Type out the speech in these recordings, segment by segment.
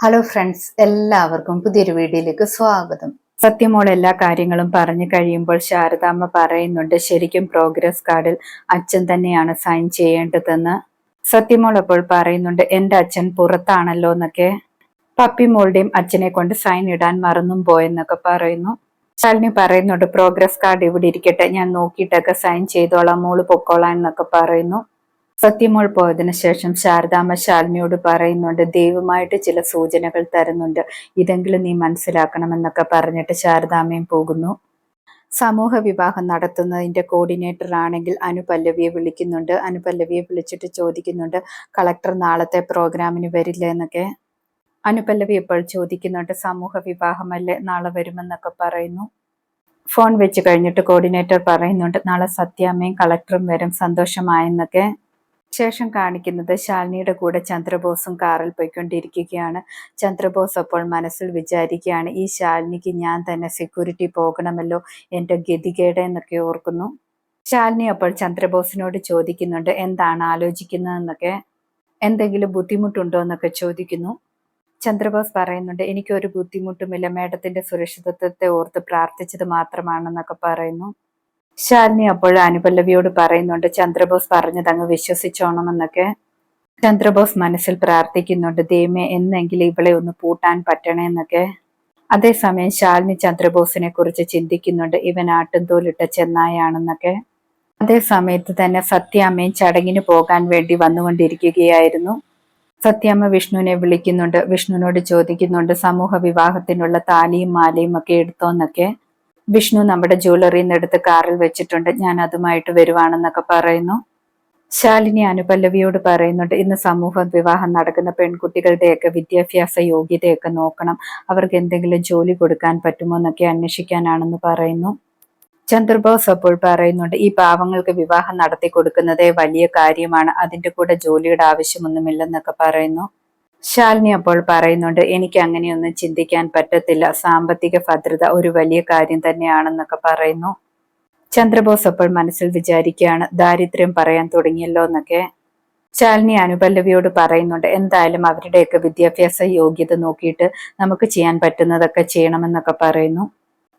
Hello friends എല്ലാവർക്കും പുതിയൊരു വീഡിയോയിലേക്ക് സ്വാഗതം. സത്യമോൾ എല്ലാ കാര്യങ്ങളും പറഞ്ഞു കഴിയുമ്പോൾ ശാരദാമ്മ പറയുന്നുണ്ട് ശരിക്കും പ്രോഗ്രസ് കാർഡിൽ അച്ഛൻ തന്നെയാണ് സൈൻ ചെയ്യേണ്ടതെന്ന്. സത്യമോൾ അപ്പോൾ പറയുന്നുണ്ട് എന്റെ അച്ഛൻ പുറത്താണല്ലോ എന്നൊക്കെ. പപ്പി പപ്പിമോളുടെയും അച്ഛനെ കൊണ്ട് സൈൻ ഇടാൻ മറന്നും പോയെന്നൊക്കെ പറയുന്നു. ശാലിനി പറയുന്നുണ്ട് പ്രോഗ്രസ് കാർഡ് ഇവിടെ ഇരിക്കട്ടെ ഞാൻ നോക്കിയിട്ടൊക്കെ സൈൻ ചെയ്തോളാം മോൾ പൊക്കോളാം എന്നൊക്കെ പറയുന്നു. സത്യമോൾ പോയതിനു ശേഷം ശാരദാമ്മ ശാലിനിയോട് പറയുന്നുണ്ട് ദൈവമായിട്ട് ചില സൂചനകൾ തരുന്നുണ്ട്. ഇതെങ്കിലും നീ മനസ്സിലാക്കണമെന്നൊക്കെ പറഞ്ഞിട്ട് ശാരദാമ്മയും പോകുന്നു. സമൂഹ വിവാഹം നടത്തുന്നതിന്റെ കോർഡിനേറ്റർ ആണെങ്കിൽ അനുപല്ലവിയെ വിളിക്കുന്നുണ്ട്. അനുപല്ലവിയെ വിളിച്ചിട്ട് ചോദിക്കുന്നുണ്ട് കളക്ടർ നാളത്തെ പ്രോഗ്രാമിന് വരില്ല എന്നൊക്കെ? അനുപല്ലവി ഇപ്പോൾ ചോദിക്കുന്നുണ്ട് സമൂഹ വിവാഹമല്ലേ? നാളെ വരുമെന്നൊക്കെ പറയുന്നു. ഫോൺ വെച്ച് കഴിഞ്ഞിട്ട് കോർഡിനേറ്റർ പറയുന്നുണ്ട് നാളെ സത്യാമ്മയും കളക്ടറും വരും. സന്തോഷമായെന്നൊക്കെ. ശേഷം കാണിക്കുന്നത് ശാലിനിയുടെ കൂടെ ചന്ദ്രബോസും കാറിൽ പോയിക്കൊണ്ടിരിക്കുകയാണ്. ചന്ദ്രബോസ് അപ്പോൾ മനസ്സിൽ വിചാരിക്കുകയാണ് ഈ ശാലിനിക്ക് ഞാൻ തന്നെ സെക്യൂരിറ്റി പോകണമല്ലോ എന്റെ ഗതികേട് എന്നൊക്കെ ഓർക്കുന്നു. ശാലിനി അപ്പോൾ ചന്ദ്രബോസിനോട് ചോദിക്കുന്നുണ്ട് എന്താണ് ആലോചിക്കുന്നതെന്നൊക്കെ? എന്തെങ്കിലും ബുദ്ധിമുട്ടുണ്ടോ എന്നൊക്കെ ചോദിക്കുന്നു. ചന്ദ്രബോസ് പറയുന്നുണ്ട് എനിക്കൊരു ബുദ്ധിമുട്ടുമില്ല മേഡത്തിന്റെ സുരക്ഷിതത്വത്തെ ഓർത്ത് പ്രാർത്ഥിച്ചത് മാത്രമാണെന്നൊക്കെ പറയുന്നു. ശാലിനി അപ്പോൾ അനുപല്ലവിയോട് പറയുന്നുണ്ട് ചന്ദ്രബോസ് പറഞ്ഞത് അങ്ങ് വിശ്വസിച്ചോണമെന്നൊക്കെ. ചന്ദ്രബോസ് മനസ്സിൽ പ്രാർത്ഥിക്കുന്നുണ്ട് ദൈവമേ എന്നെങ്കിലും ഇവളെ ഒന്ന് പൂട്ടാൻ പറ്റണേന്നൊക്കെ. അതേസമയം ശാലിനി ചന്ദ്രബോസിനെ കുറിച്ച് ചിന്തിക്കുന്നുണ്ട് ഇവൻ ആട്ടുംതോലിട്ട ചെന്നായാണെന്നൊക്കെ. അതേ സമയത്ത് തന്നെ സത്യാമ്മയും ചടങ്ങിന് പോകാൻ വേണ്ടി വന്നുകൊണ്ടിരിക്കുകയായിരുന്നു. സത്യാമ്മ വിഷ്ണുവിനെ വിളിക്കുന്നുണ്ട് വിഷ്ണുവിനോട് ചോദിക്കുന്നുണ്ട് സമൂഹ വിവാഹത്തിനുള്ള താലിയും മാലയും ഒക്കെ എടുത്തോന്നൊക്കെ. വിഷ്ണു നമ്മുടെ ജ്വല്ലറിയിൽ നിന്ന് എടുത്ത് കാറിൽ വെച്ചിട്ടുണ്ട്. ഞാൻ അതുമായിട്ട് വരുവാണെന്നൊക്കെ പറയുന്നു. ശാലിനി അനുപല്ലവിയോട് പറയുന്നുണ്ട് ഇന്ന് സമൂഹം വിവാഹം നടക്കുന്ന പെൺകുട്ടികളുടെയൊക്കെ വിദ്യാഭ്യാസ യോഗ്യതയൊക്കെ നോക്കണം. അവർക്ക് എന്തെങ്കിലും ജോലി കൊടുക്കാൻ പറ്റുമോ എന്നൊക്കെ അന്വേഷിക്കാനാണെന്ന് പറയുന്നു. ചന്ദ്രബോസ് അപ്പോൾ പറയുന്നുണ്ട് ഈ പാവങ്ങൾക്ക് വിവാഹം നടത്തി കൊടുക്കുന്നതേ വലിയ കാര്യമാണ്. അതിന്റെ കൂടെ ജോലിയുടെ ആവശ്യമൊന്നുമില്ലെന്നൊക്കെ പറയുന്നു. ശാലിനി അപ്പോൾ പറയുന്നുണ്ട് എനിക്ക് അങ്ങനെയൊന്നും ചിന്തിക്കാൻ പറ്റത്തില്ല. സാമ്പത്തിക ഭദ്രത ഒരു വലിയ കാര്യം തന്നെയാണെന്നൊക്കെ പറയുന്നു. ചന്ദ്രബോസ് അപ്പോൾ മനസ്സിൽ വിചാരിക്കുകയാണ് ദാരിദ്ര്യം പറയാൻ തുടങ്ങിയല്ലോ എന്നൊക്കെ. ശാലിനി അനുപല്ലവിയോട് പറയുന്നുണ്ട് എന്തായാലും അവരുടെയൊക്കെ വിദ്യാഭ്യാസ യോഗ്യത നോക്കിയിട്ട് നമുക്ക് ചെയ്യാൻ പറ്റുന്നതൊക്കെ ചെയ്യണമെന്നൊക്കെ പറയുന്നു.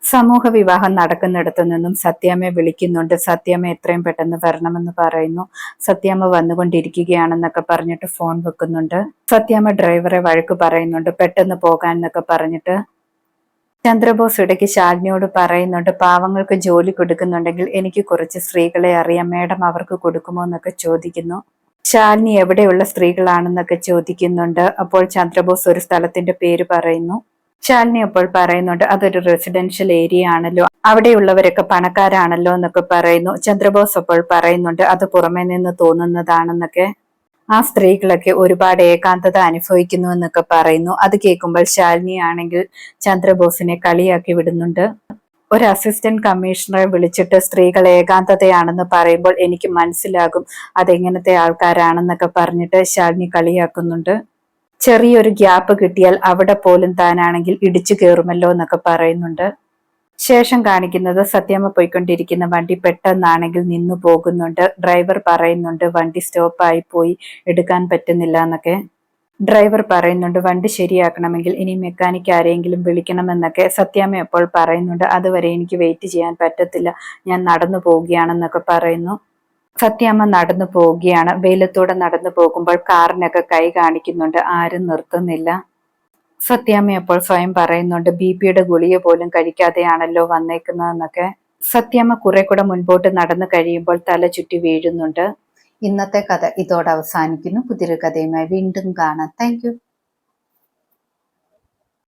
സമൂഹ വിവാഹം നടക്കുന്നിടത്തു നിന്നും സത്യാമ്മയെ വിളിക്കുന്നുണ്ട്. സത്യാമ്മ എത്രയും പെട്ടെന്ന് വരണമെന്ന് പറയുന്നു. സത്യാമ്മ വന്നുകൊണ്ടിരിക്കുകയാണെന്നൊക്കെ പറഞ്ഞിട്ട് ഫോൺ വെക്കുന്നുണ്ട്. സത്യാമ്മ ഡ്രൈവറെ വഴക്ക് പറയുന്നുണ്ട്. പെട്ടെന്ന് പോകാൻ എന്നൊക്കെ പറഞ്ഞിട്ട് ചന്ദ്രബോസ് ഇടയ്ക്ക് ശാലിനിയോട് പറയുന്നുണ്ട് പാവങ്ങൾക്ക് ജോലി കൊടുക്കുന്നുണ്ടെങ്കിൽ എനിക്ക് കുറച്ച് സ്ത്രീകളെ അറിയാം. മേഡം അവർക്ക് കൊടുക്കുമോ? എന്നൊക്കെ ചോദിക്കുന്നു. ശാലിനി എവിടെയുള്ള സ്ത്രീകളാണെന്നൊക്കെ ചോദിക്കുന്നുണ്ട്. അപ്പോൾ ചന്ദ്രബോസ് ഒരു സ്ഥലത്തിന്റെ പേര് പറയുന്നു. ശാലിനി അപ്പോൾ പറയുന്നുണ്ട് അതൊരു റെസിഡൻഷ്യൽ ഏരിയ ആണല്ലോ. അവിടെയുള്ളവരൊക്കെ പണക്കാരാണല്ലോ എന്നൊക്കെ പറയുന്നു. ചന്ദ്രബോസ് അപ്പോൾ പറയുന്നുണ്ട് അത് പുറമേ നിന്ന് തോന്നുന്നതാണെന്നൊക്കെ. ആ സ്ത്രീകളൊക്കെ ഒരുപാട് ഏകാന്തത അനുഭവിക്കുന്നു എന്നൊക്കെ പറയുന്നു. അത് കേൾക്കുമ്പോൾ ശാലിനി ആണെങ്കിൽ ചന്ദ്രബോസിനെ കളിയാക്കി വിടുന്നുണ്ട്. ഒരു അസിസ്റ്റന്റ് കമ്മീഷണറെ വിളിച്ചിട്ട് സ്ത്രീകൾ ഏകാന്തതയാണെന്ന് പറയുമ്പോൾ എനിക്ക് മനസ്സിലാകും അതെങ്ങനത്തെ ആൾക്കാരാണെന്നൊക്കെ പറഞ്ഞിട്ട് ശാലിനി കളിയാക്കുന്നുണ്ട്. ചെറിയൊരു ഗ്യാപ്പ് കിട്ടിയാൽ അവിടെ പോലും താനാണെങ്കിൽ ഇടിച്ചു കയറുമല്ലോ എന്നൊക്കെ പറയുന്നുണ്ട്. ശേഷം കാണിക്കുന്നത് സത്യമ്മ പോയിക്കൊണ്ടിരിക്കുന്ന വണ്ടി പെട്ടെന്നാണെങ്കിൽ നിന്നു പോകുന്നുണ്ട്. ഡ്രൈവർ പറയുന്നുണ്ട് വണ്ടി സ്റ്റോപ്പായി പോയി എടുക്കാൻ പറ്റുന്നില്ല എന്നൊക്കെ. ഡ്രൈവർ പറയുന്നുണ്ട് വണ്ടി ശരിയാക്കണമെങ്കിൽ ഇനി മെക്കാനിക് ആരെയെങ്കിലും വിളിക്കണമെന്നൊക്കെ സത്യാമ്മ എപ്പോൾ പറയുന്നുണ്ട്. അതുവരെ എനിക്ക് വെയിറ്റ് ചെയ്യാൻ പറ്റത്തില്ല. ഞാൻ നടന്നു പോവുകയാണെന്നൊക്കെ പറയുന്നു. സത്യാമ്മ നടന്നു പോവുകയാണ്. വെയിലത്തോടെ നടന്നു പോകുമ്പോൾ കാറിനൊക്കെ കൈ കാണിക്കുന്നുണ്ട്. ആരും നിർത്തുന്നില്ല. സത്യാമ്മ അപ്പോൾ സ്വയം പറയുന്നുണ്ട് ബി പിയുടെ ഗുളിക പോലും കഴിക്കാതെയാണല്ലോ വന്നേക്കുന്നതെന്നൊക്കെ. സത്യാമ്മ കുറെ കൂടെ മുൻപോട്ട് നടന്നു കഴിയുമ്പോൾ തല ചുറ്റി വീഴുന്നുണ്ട്. ഇന്നത്തെ കഥ ഇതോടെ അവസാനിക്കുന്നു. പുതിയൊരു കഥയുമായി വീണ്ടും കാണാം. താങ്ക്